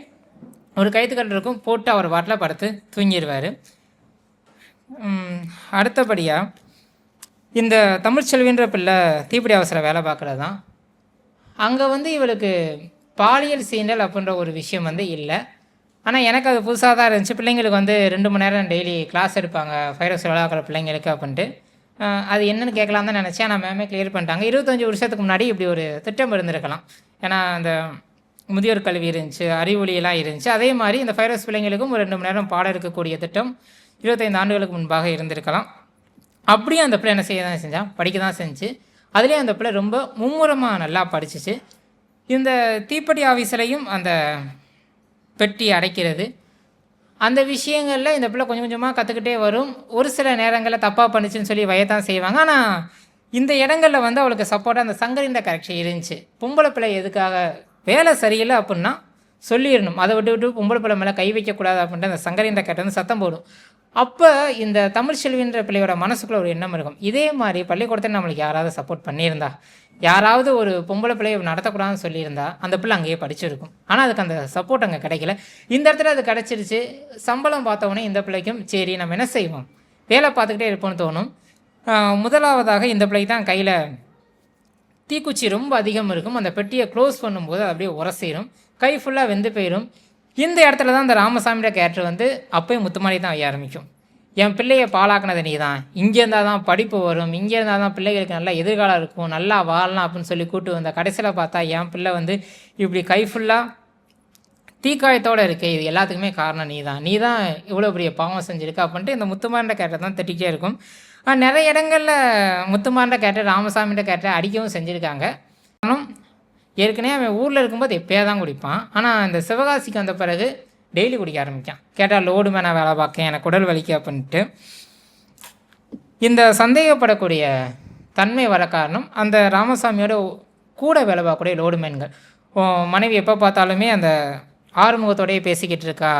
ஒரு கைத்துக்கட்டு இருக்கும். போட்டு அவர் பாட்டில் படுத்து தூங்கிடுவார் அடுத்தபடியாக இந்த தமிழ்ச்செல்வின்ற பிள்ளை தீப்பிடி அவசர வேலை பார்க்குறது தான் அங்கே வந்து இவளுக்கு பாலியல் சீண்டல் அப்படின்ற ஒரு விஷயம் வந்து இல்லை. ஆனால் எனக்கு அது புதுசாக தான் இருந்துச்சு. பிள்ளைங்களுக்கு வந்து ரெண்டு மணி நேரம் டெய்லி கிளாஸ் எடுப்பாங்க. ஃபைரஸ் விளையாடுற பிள்ளைங்களுக்கு அப்படின்ட்டு. அது என்னென்னு கேட்கலாம் தான் நினச்சேன். ஆனால் மேமே கிளியர் பண்ணிட்டாங்க. இருபத்தஞ்சி வருஷத்துக்கு முன்னாடி இப்படி ஒரு திட்டம் இருந்திருக்கலாம். ஏன்னா அந்த முதியோர் கல்வி இருந்துச்சு அறிவொளியெல்லாம் இருந்துச்சு. அதே மாதிரி இந்த ஃபைரஸ் பிள்ளைங்களுக்கும் ஒரு ரெண்டு மணி நேரம் பாடம் இருக்கக்கூடிய திட்டம் இருபத்தைந்து ஆண்டுகளுக்கு முன்பாக இருந்திருக்கலாம். அப்படியே அந்த பிள்ளை என்ன செய்ய தான் செஞ்சான் படிக்க தான் செஞ்சு. அதுலேயும் அந்த பிள்ளை ரொம்ப மும்முரமாக நல்லா படிச்சிச்சு. இந்த தீப்பெட்டி ஆஃபீஸ்லையும் அந்த பெட்டி அடைக்கிறது அந்த விஷயங்களில் இந்த பிள்ளை கொஞ்சம் கொஞ்சமாக கற்றுக்கிட்டே வரும். ஒரு சில நேரங்களில் தப்பாக பண்ணுச்சுன்னு சொல்லி வயதான் செய்வாங்க. ஆனால் இந்த இடங்களில் வந்து அவளுக்கு சப்போர்ட்டாக அந்த சங்கரிந்த கரெக்ஷன் இருந்துச்சு. பொம்பளை பிள்ளை எதுக்காக வேலை சரியில்லை அப்படின்னா சொல்லிடணும். அதை விட்டு விட்டு பொம்பளை பிள்ளை மேலே கை வைக்கக்கூடாது அப்படின்ட்டு அந்த சங்கரிந்த கரெக்ட் சத்தம் போடும். அப்போ இந்த தமிழ் செல்வின்ற பிள்ளையோட மனசுக்குள்ள ஒரு எண்ணம் இருக்கும். இதே மாதிரி பள்ளிக்கூடத்தில் நம்மளுக்கு யாராவது சப்போர்ட் பண்ணியிருந்தா யாராவது ஒரு பொம்பளை பிள்ளையை நடத்தக்கூடாதுன்னு சொல்லியிருந்தா அந்த பிள்ளை அங்கேயே படிச்சிருக்கும். ஆனால் அதுக்கு அந்த சப்போர்ட் அங்கே கிடைக்கல. இந்த இடத்துல அது கிடச்சிருச்சு. சம்பளம் பார்த்தவொடனே இந்த பிள்ளைக்கும் சரி நம்ம என்ன செய்வோம்? வேலை பார்த்துக்கிட்டே இருப்போம்னு தோணும். முதலாவதாக இந்த பிள்ளைக்கு தான் கையில் தீக்குச்சி ரொம்ப அதிகம் இருக்கும். அந்த பெட்டியை க்ளோஸ் பண்ணும்போது அது அப்படியே உரசிடும் கை ஃபுல்லாக வெந்து போயிடும் இந்த இடத்துல தான் இந்த ராமசாமியோட கேரக்டர் வந்து அப்பயும் முத்துமாரி தான் ஆரம்பிக்கும். என் பிள்ளையை பாழாக்குனது நீ தான் இங்கே இருந்தால் தான் படிப்பு வரும். இங்கே இருந்தால் தான் பிள்ளைகளுக்கு நல்ல எதிர்காலம் இருக்கும். நல்லா வாழலாம் அப்படின்னு சொல்லி கூட்டு வந்த கடைசியில் பார்த்தா என் பிள்ளை வந்து இப்படி கை ஃபுல்லாக தீக்காயத்தோடு இருக்கு. இது எல்லாத்துக்குமே காரணம் நீ தான் நீ தான் இவ்வளோ பெரிய பாவம் செஞ்சுருக்க அப்படின்ட்டு இந்த முத்துமாண்ட கேரக்டர் தான் திட்டிகிட்டே இருக்கும். நிறைய இடங்களில் முத்துமாண்ட கேட்ட ராமசாமிகிட்ட கேட்ட அடிக்கவும் செஞ்சுருக்காங்க. ஆனால் ஏற்கனவே அவன் ஊரில் இருக்கும்போது எப்போயா தான் குடிப்பான். ஆனால் இந்த சிவகாசிக்கு வந்த பிறகு டெய்லி குடிக்க ஆரம்பிக்கான் கேட்டால் லோடு மேலே வேலை பார்க்க எனக்கு உடல் வலிக்கு அப்படின்ட்டு. இந்த சந்தேகப்படக்கூடிய தன்மை வர காரணம் அந்த ராமசாமியோட கூட வேலை பார்க்கக்கூடிய லோடு மேன்கள். மனைவி எப்போ பார்த்தாலுமே அந்த ஆறுமுகத்தோடையே பேசிக்கிட்டு இருக்கா?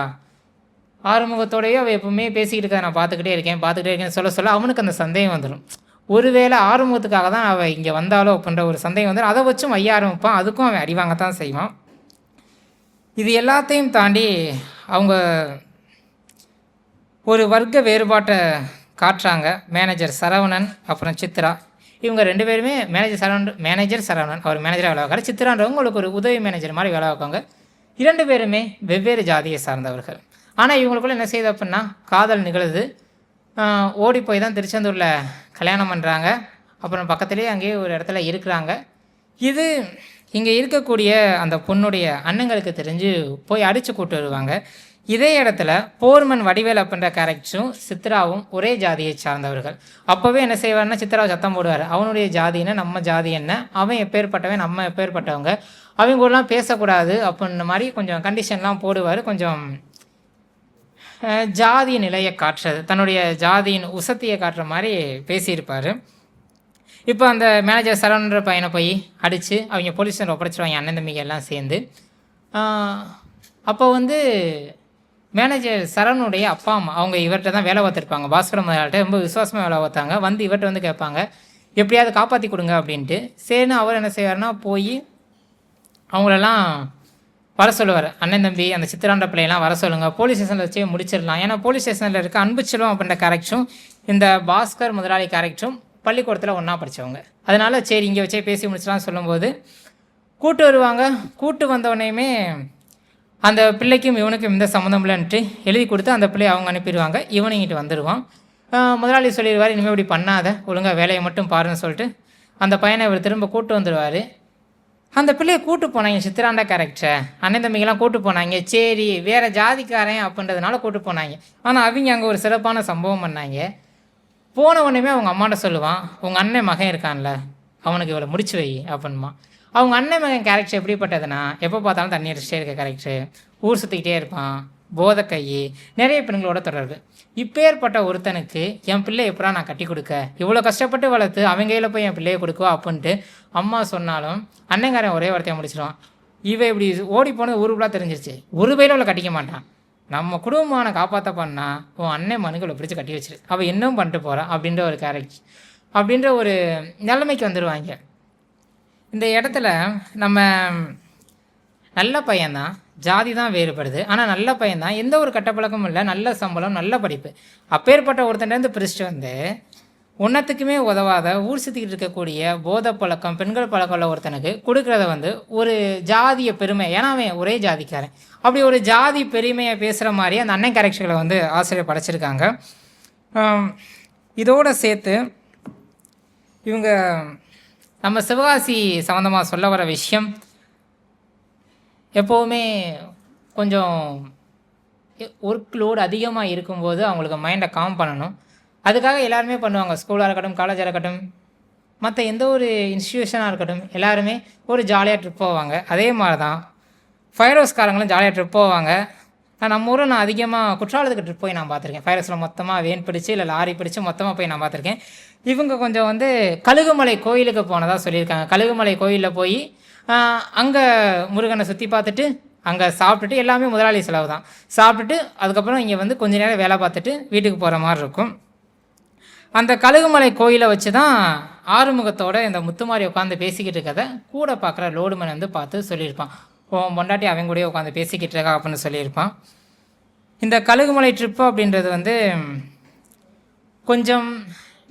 ஆறுமுகத்தோடையே அவள் எப்பவுமே பேசிக்கிட்டு இருக்கா? நான் பார்த்துக்கிட்டே இருக்கேன் பார்த்துக்கிட்டே இருக்கேன் சொல்ல சொல்ல அவனுக்கு அந்த சந்தேகம் வந்துடும் ஒருவேளை ஆறுமுகத்துக்காக தான் அவள் இங்கே வந்தாலோ அப்படின்ற ஒரு சந்தேகம் வந்துடும் அதை வச்சும் ஐயா ஆரம்பிப்பான் அதுக்கும் அவன் அடிவாங்கத்தான் செய்வான். இது எல்லாத்தையும் தாண்டி அவங்க ஒரு வர்க்க வேறுபாட்டை காட்டுறாங்க. மேனேஜர் சரவணன் அப்புறம் சித்ரா. இவங்க ரெண்டு பேருமே மேனேஜர் சரவணன் மேனேஜர் சரவணன். அவர் மேனேஜராக வேலை பார்க்குறாரு. சித்ரான்றவங்க உங்களுக்கு ஒரு உதவி மேனேஜர் மாதிரி வேலை வைப்பாங்க இரண்டு பேருமே வெவ்வேறு ஜாதியை சார்ந்தவர்கள். ஆனால் இவங்களுக்குள்ள என்ன செய்யுது அப்படின்னா காதல் நிகழுது. ஓடி போய் தான் திருச்செந்தூரில் கல்யாணம் பண்ணுறாங்க அப்புறம் பக்கத்துலேயே அங்கேயே ஒரு இடத்துல இருக்கிறாங்க. இது இங்கே இருக்கக்கூடிய அந்த பொண்ணுடைய அண்ணங்களுக்கு தெரிஞ்சு போய் அடித்து கூட்டு வருவாங்க. இதே இடத்துல போர்மன் வடிவேல் அப்படின்ற கேரக்டரும் சித்ராவும் ஒரே ஜாதியை சார்ந்தவர்கள். அப்போவே என்ன செய்வார்னா சித்ராவை சத்தம் போடுவார். அவனுடைய ஜாதி என்ன நம்ம ஜாதி என்ன? அவன் எப்பேற்பட்டவன் நம்ம எப்பேற்பட்டவங்க? அவங்க கூடலாம் பேசக்கூடாது அப்படின்ற மாதிரி கொஞ்சம் கண்டிஷன்லாம் போடுவார். கொஞ்சம் ஜாதி நிலையை காட்டுறது தன்னுடைய ஜாதியின் உசத்தியை காட்டுற மாதிரி பேசியிருப்பார். இப்போ அந்த மேனேஜர் சரவணன்ற பையனை போய் அடித்து அவங்க போலீஸ் ஸ்டேஷன் ஒப்படைச்சிருவாங்க அண்ணன் தம்பிங்க எல்லாம் சேர்ந்து. அப்போ வந்து மேனேஜர் சரவணுடைய அப்பா அம்மா அவங்க இவர்கிட்ட தான் வேலை பார்த்துருப்பாங்க. பாஸ்கர முதலாளிட்ட ரொம்ப விசுவாசமாக வேலை பார்த்தாங்க. வந்து இவர்கிட்ட வந்து கேட்பாங்க எப்படியாவது காப்பாற்றி கொடுங்க அப்படின்ட்டு. சரின்னு அவர் என்ன செய்வார்னா போய் அவங்களெல்லாம் வர சொல்லுவார். அண்ணன் தம்பி அந்த சித்திராண்ட பிள்ளையெல்லாம் வர சொல்லுங்கள் போலீஸ் ஸ்டேஷனில் வச்சே முடிச்சிடலாம். ஏன்னா போலீஸ் ஸ்டேஷனில் இருக்க அன்புச்செல்வம் அப்படின்ற கேரக்டரும் இந்த பாஸ்கர் முதலாளி கேரக்டரும் பள்ளிக்கூடத்தில் ஒன்றா படித்தவங்க அதனால சரி இங்கே வச்சே பேசி முடிச்சலாம் சொல்லும்போது கூட்டு வருவாங்க. கூட்டு வந்தவொடனேயுமே அந்த பிள்ளைக்கும் இவனுக்கும் எந்த சம்மந்தம் இல்லைன்ட்டு எழுதி கொடுத்து அந்த பிள்ளையை அவங்க அனுப்பிடுவாங்க. இவனும் இங்கிட்டு வந்துடுவான் முதலாளி சொல்லிடுவார் இனிமேல் இப்படி பண்ணாத. ஒழுங்காக வேலையை மட்டும் பாருன்னு சொல்லிட்டு அந்த பையனை இவர் திரும்ப கூட்டு வந்துடுவார் அந்த பிள்ளையை கூட்டு போனாங்க. சித்திராண்டா கேரக்டர் அண்ணன் தம்பிங்கெல்லாம் கூட்டு போனாங்க. சரி வேறு ஜாதிக்காரன் அப்படின்றதுனால கூட்டு போனாங்க. ஆனால் அவங்க அங்கே ஒரு சிறப்பான சம்பவம் பண்ணாங்க. போன உடனே அவங்க அம்மாட்ட சொல்லுவான் உங்கள் அண்ணன் மகன் இருக்கான்ல அவனுக்கு இவ்வளோ முடிச்சு வை அப்படின்மா அவங்க அண்ணன் மகன் கேரக்டர் எப்படிப்பட்டதுன்னா எப்போ பார்த்தாலும் தண்ணி அடிச்சிட்டே இருக்க கேரக்டர் ஊர் சுற்றிக்கிட்டே இருப்பான் போதைக்கை நிறைய பெண்களோட தொடர்பு. இப்பேற்பட்ட ஒருத்தனுக்கு என் பிள்ளை எப்படா நான் கட்டி கொடுக்க? இவ்வளோ கஷ்டப்பட்டு வளர்த்து அவங்க கையில் போய் என் பிள்ளையை கொடுக்குவா? அப்படின்ட்டு அம்மா சொன்னாலும் அண்ணங்காரன் ஒரே வார்த்தையை முடிச்சிடுவான். இவன் இப்படி ஓடி போனது ஊருக்குள்ளா தெரிஞ்சிருச்சு. ஒரு பையில அவளை கட்டிக்க மாட்டான். நம்ம குடும்பமான காப்பாற்ற பண்ணா உன் அண்ணன் மனுக்களை பிடிச்சி கட்டி வச்சிரு. அவள் இன்னும் பண்ணிட்டு போகிறான் அப்படின்ற ஒரு கேரக்டர் அப்படின்ற ஒரு நிலைமைக்கு வந்துடுவாங்க இந்த இடத்துல நம்ம நல்ல பையன்தான் ஜாதி தான் வேறுபடுது. ஆனால் நல்ல பையன்தான் எந்த ஒரு கட்டப்பழக்கமும் இல்லை. நல்ல சம்பளம் நல்ல படிப்பு. அப்பேற்பட்ட ஒருத்தன்டேருந்து பிரிச்சுட்டு வந்து ஒன்றத்துக்குமே உதவாத ஊர் சுற்றிக்கிட்டு இருக்கக்கூடிய போதை பழக்கம் பெண்கள் பழக்கம் உள்ள ஒருத்தனுக்கு கொடுக்குறத வந்து ஒரு ஜாதிய பெருமை ஏன்னா அவன் ஒரே ஜாதிக்காரன். அப்படி ஒரு ஜாதி பெருமையை பேசுகிற மாதிரி அந்த அண்ணன் கேரக்டர்களை வந்து ஆசிரியர் படைச்சிருக்காங்க. இதோடு சேர்த்து இவங்க நம்ம சிவகாசி சம்மந்தமாக சொல்ல வர விஷயம் எப்போவுமே கொஞ்சம் ஒர்க் லோடு அதிகமாக இருக்கும்போது அவங்களுக்கு மைண்டை காம் பண்ணணும். அதுக்காக எல்லாருமே பண்ணுவாங்க. ஸ்கூலாக இருக்கட்டும் காலேஜாக இருக்கட்டும். மற்ற எந்த ஒரு இன்ஸ்டியூஷனாக இருக்கட்டும் எல்லாருமே ஒரு ஜாலியாக ட்ரிப் போவாங்க. அதே மாதிரி தான் ஃபயர் ஹவுஸ்காரங்களும் ஜாலியாக ட்ரிப் போவாங்க. நான் நம்ம ஊரில் நான் அதிகமாக குற்றாலத்துக்கு ட்ரிப் போய் நான் பார்த்துருக்கேன். ஃபயர் ஹவுஸில் மொத்தமாக வேன் பிடிச்சு இல்லை லாரி பிடிச்சு மொத்தமாக போய் நான் பார்த்துருக்கேன். இவங்க கொஞ்சம் வந்து கழுகுமலை கோயிலுக்கு போனதாக சொல்லியிருக்காங்க. கழுகுமலை கோயிலில் போய் அங்கே முருகனை சுற்றி பார்த்துட்டு அங்கே சாப்பிட்டுட்டு எல்லாமே முதலாளி செலவு தான் சாப்பிட்டுட்டு அதுக்கப்புறம் இங்கே வந்து கொஞ்ச நேரம் வேலை பார்த்துட்டு வீட்டுக்கு போகிற மாதிரி இருக்கும். அந்த கழுகுமலை கோயிலை வச்சு தான் ஆறுமுகத்தோட இந்த முத்துமாரி உட்காந்து பேசிக்கிட்டு இருக்கதை கூட பார்க்குற லோடுமன் வந்து பார்த்து சொல்லியிருப்பான். ஓ பொண்டாட்டி அவங்க கூடயே உட்காந்து பேசிக்கிட்டு இருக்கா அப்படின்னு சொல்லியிருப்பான். இந்த கழுகுமலை ட்ரிப்பு அப்படின்றது வந்து கொஞ்சம்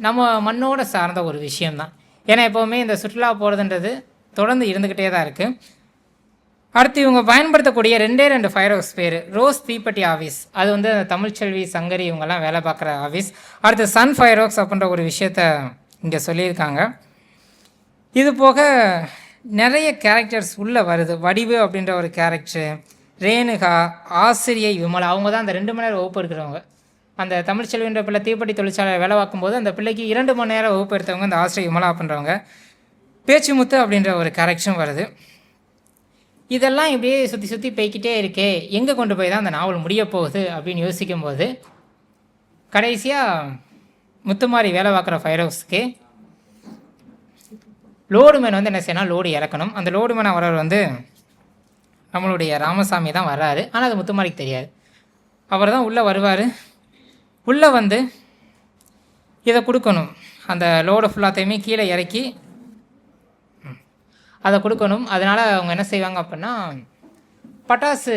நம்ம மண்ணோட சார்ந்த ஒரு விஷயம்தான். ஏன்னா எப்போவுமே இந்த சுற்றுலா போகிறதுன்றது தொடர்ந்து இருந்துக்கிட்டே தான் இருக்குது அடுத்து இவங்க பயன்படுத்தக்கூடிய ரெண்டே ரெண்டு ஃபயர் ஹவுஸ் பேர். ரோஸ் தீப்பெட்டி ஆஃபீஸ் அது வந்து தமிழ்ச்செல்வி சங்கரி இவங்கெல்லாம் வேலை பார்க்குற ஆஃபீஸ் அடுத்து சன் ஃபயர் ஹவுஸ் அப்படின்ற ஒரு விஷயத்த இங்கே சொல்லியிருக்காங்க. இது போக நிறைய கேரக்டர்ஸ் உள்ளே வருது. வடிவு அப்படின்ற ஒரு கேரக்டர் ரேணுகா ஆசிரியை விமலா அவங்க தான் அந்த ரெண்டு மணி நேரம் வகுப்பு எடுக்கிறவங்க. அந்த தமிழ்ச்செல்வின்ற பிள்ளை தீப்பெட்டி தொழிற்சாலை வேலை பார்க்கும்போது அந்த பிள்ளைக்கு இரண்டு மணி நேரம் வகுப்பு எடுத்தவங்க அந்த ஆசிரியை விமலா அப்படின்றவங்க. பேச்சுமுத்து அப்படின்ற ஒரு கேரக்டரும் வருது. இதெல்லாம் இப்படியே சுற்றி சுற்றி போய்க்கிட்டே இருக்கே. எங்கே கொண்டு போய் தான் அந்த நாவல் முடிய போகுது அப்படின்னு யோசிக்கும்போது கடைசியாக முத்துமாரி வேலை பார்க்குற ஃபயர் ஹவுஸ்க்கு லோடு மேன் வந்து என்ன செய்யணும் லோடு இறக்கணும். அந்த லோடு மேன் வரவர் வந்து நம்மளுடைய ராமசாமி தான் வர்றாரு. ஆனால் அது முத்துமாரிக்கு தெரியாது. அவர் தான் உள்ளே வருவார். உள்ளே வந்து இதை கொடுக்கணும். அந்த லோடை ஃபுல்லாத்தையுமே கீழே இறக்கி அதை கொடுக்கணும். அதனால் அவங்க என்ன செய்வாங்க அப்படின்னா பட்டாசு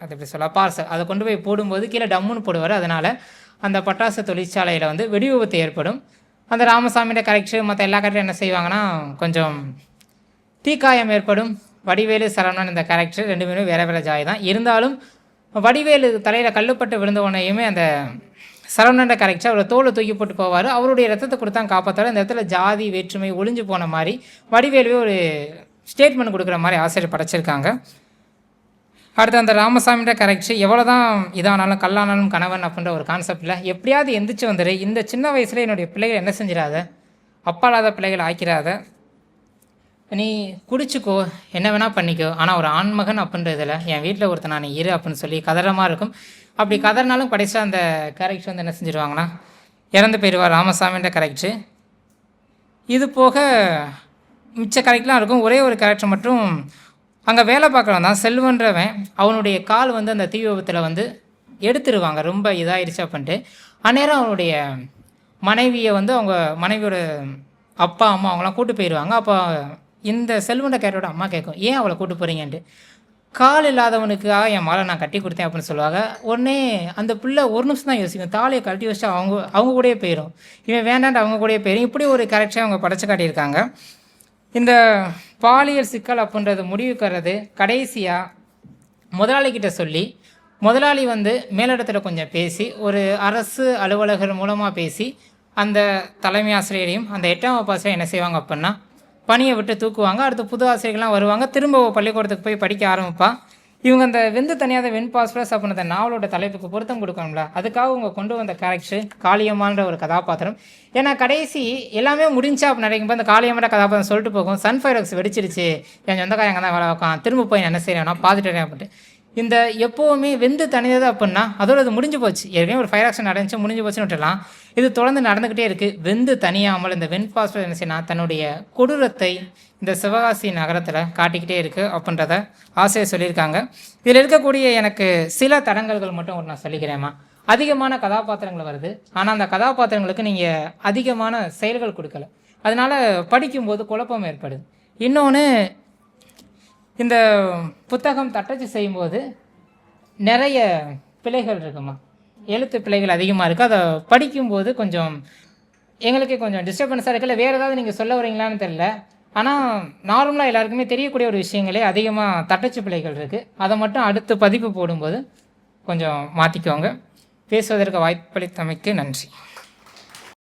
அது எப்படி சொல்ல பார்சல் அதை கொண்டு போய் போடும்போது கீழே டம்முன்னு போடுவார். அதனால் அந்த பட்டாசு தொழிற்சாலையில் வந்து வெடி விபத்து ஏற்படும். அந்த ராமசாமியோட கரெக்டு மற்ற எல்லா கரெக்டும் என்ன செய்வாங்கன்னா கொஞ்சம் தீக்காயம் ஏற்படும். வடிவேலு சரவணன் இந்த கேரக்டர் ரெண்டு பேரும் வேறு வேறு ஜாய் தான். இருந்தாலும் வடிவேலு தலையில் கல்லுப்பட்டு விழுந்த உடனேயுமே அந்த சரவணன்ற கரெக்டாக அவரை தோலை தூக்கி போட்டு போவார். அவருடைய ரத்தத்தை கொடுத்தா காப்பாற்றாரு இந்த இடத்துல ஜாதி வேற்றுமை ஒளிஞ்சு போன மாதிரி வடிவேலுவே ஒரு ஸ்டேட்மெண்ட் கொடுக்குற மாதிரி ஆசிரியர் படைச்சிருக்காங்க. அடுத்து அந்த ராமசாமின்ற கரெக்டு எவ்வளோ தான் இதானாலும் கல்லானாலும் கணவன் அப்படின்ற ஒரு கான்செப்டில் எப்படியாவது எந்திரிச்சு வந்துடு இந்த சின்ன வயசில் என்னுடைய பிள்ளைகள் என்ன செஞ்சிடாத அப்பாலாத பிள்ளைகள் ஆக்கிறாத நீ குடிச்சுக்கோ என்ன வேணால் பண்ணிக்கோ. ஆனால் ஒரு ஆண்மகன் அப்படின்றதில் என் வீட்டில் ஒருத்தன் நான் இரு அப்படின்னு சொல்லி கதறமாக இருக்கும். அப்படி கதறினாலும் கடைசியாக அந்த கேரக்டர் வந்து என்ன செஞ்சுருவாங்கன்னா இறந்து போயிடுவார் ராமசாமின்ற கேரக்டரு இது போக மிச்ச கேரக்டர்லாம் இருக்கும். ஒரே ஒரு கேரக்டர் மட்டும் அங்கே வேலை பார்க்குறவன் தான் செல்வன்றவன் அவனுடைய கால் வந்து அந்த தீ விபத்தில் வந்து எடுத்துருவாங்க. ரொம்ப இதாகிடுச்சு அப்படின்ட்டு. அந்நேரம் அவனுடைய மனைவியை வந்து அவங்க மனைவியோட அப்பா அம்மா அவங்களாம் கூட்டு போயிடுவாங்க அப்போ இந்த செல்வண்ட கேட்டோட அம்மா கேட்கும் ஏன் அவளை கூட்டு போகிறீங்கன்ட்டு கால் இல்லாதவனுக்காக என் மாலை நான் கட்டி கொடுத்தேன் அப்படின்னு சொல்லுவாங்க. உடனே அந்த பிள்ளை ஒரு நிமிஷம் தான் யோசிக்கும். தாலியை கட்டி வச்சு அவங்க அவங்க கூடயே போயிடும் இவன் வேண்டாண்டு அவங்க கூடயே போயிடும் இப்படி ஒரு கேரக்டரை அவங்க படைச்சு காட்டியிருக்காங்க. இந்த பாலியல் சிக்கல் அப்படின்றது முடிவுக்கு வர்றது கடைசியாக முதலாளிகிட்ட சொல்லி முதலாளி வந்து மேலிடத்தில் கொஞ்சம் பேசி ஒரு அரசு அலுவலகர் மூலமாக பேசி அந்த தலைமை ஆசிரியரையும் அந்த எட்டாம் வகுப்பு ஆசிரியர் என்ன செய்வாங்க அப்படின்னா பணியை விட்டு தூக்குவாங்க. அடுத்து புது ஆசிரியர்கள்லாம் வருவாங்க. திரும்ப பள்ளிக்கூடத்துக்கு போய் படிக்க ஆரம்பிப்பான் இவங்க அந்த வெந்து தனியாத வெண் பாஸ்பரஸ் அப்படின்ற நாவலோட தலைப்புக்கு பொருத்தம் கொடுக்கணும்ல. அதுக்காக அவங்க கொண்டு வந்த கேரக்டர் காளியம்மான்ற ஒரு கதாபாத்திரம். ஏன்னா கடைசி எல்லாமே முடிஞ்சா அப்படி நினைக்கும்போது அந்த காளியம்மான்ற கதாபாத்திரம் சொல்லிட்டு போகும். சன்ஃபயர்ஸ் வெடிச்சிருச்சு. என் சொந்தக்காரங்க தான் வேலை வைக்கான் திரும்ப போய் என்ன செய்யறேன் நான் பார்த்துட்டு அப்படின்ட்டு. இந்த எப்போவுமே வெந்து தனியது அப்படின்னா அதோட அது முடிஞ்சு போச்சு. ஏற்கனவே ஒரு ஃபயர் ஆக்ஷன் நடந்துச்சு முடிஞ்சு போச்சுன்னு விட்டுலாம் இது தொடர்ந்து நடந்துக்கிட்டே இருக்குது வெந்து தனியாமல் இந்த வெண் பாஸ்பர் என்ன செய்யணும் தன்னுடைய கொடூரத்தை இந்த சிவகாசி நகரத்தில் காட்டிக்கிட்டே இருக்குது அப்படின்றத ஆசையை சொல்லியிருக்காங்க. இதில் இருக்கக்கூடிய எனக்கு சில தடங்கல்கள் மட்டும் ஒரு நான் சொல்லிக்கிறேம்மா. அதிகமான கதாபாத்திரங்கள் வருது. ஆனால் அந்த கதாபாத்திரங்களுக்கு நீங்கள் அதிகமான செயல்கள் கொடுக்கல. அதனால் படிக்கும்போது குழப்பம் ஏற்படுது. இன்னொன்று இந்த புத்தகம் தட்டச்சு செய்யும்போது நிறைய பிழைகள் இருக்குமா? எழுத்து பிழைகள் அதிகமாக இருக்குது அதை படிக்கும்போது கொஞ்சம் எங்களுக்கு கொஞ்சம் டிஸ்டர்பன்ஸாக இருக்குல்ல வேறு ஏதாவது நீங்கள் சொல்ல வரீங்களான்னு தெரில ஆனால் நார்மலாக எல்லாருக்குமே தெரியக்கூடிய ஒரு விஷயங்களே அதிகமாக தட்டச்சு பிழைகள் இருக்குது அதை மட்டும் அடுத்து பதிப்பு போடும்போது கொஞ்சம் மாற்றிக்கோங்க பேசுவதற்கு வாய்ப்பளித்தமைக்கு நன்றி.